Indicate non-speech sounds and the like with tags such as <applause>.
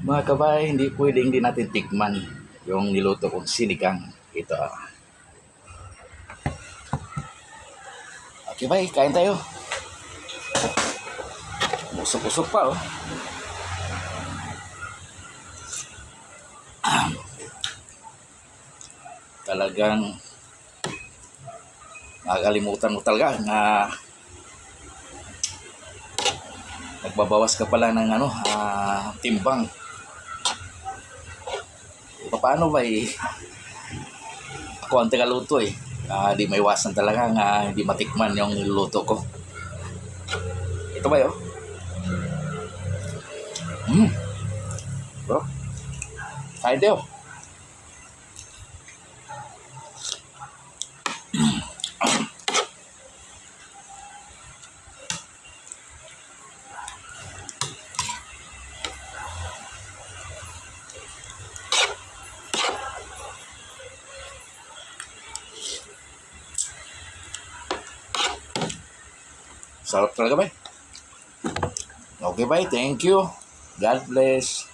Mga kabay, hindi pwedeng hindi natin tikman yung niluto kong sinigang. Ito. ah. Okay, bay, kain tayo. Usok-usok pa, oh. <clears throat> Talagang nakakalimutan mo talaga na nagbabawas ka pala ng ano, ah, timbang. Paano ba eh? Ako ang tagaluto eh. Ah, di maiwasan talaga nga hindi matikman yung niluluto ko. Ito ba yun? Hmm. Bro. Kain tayo. <clears throat> Sarap talaga ba? Okay ba? Thank you. God bless.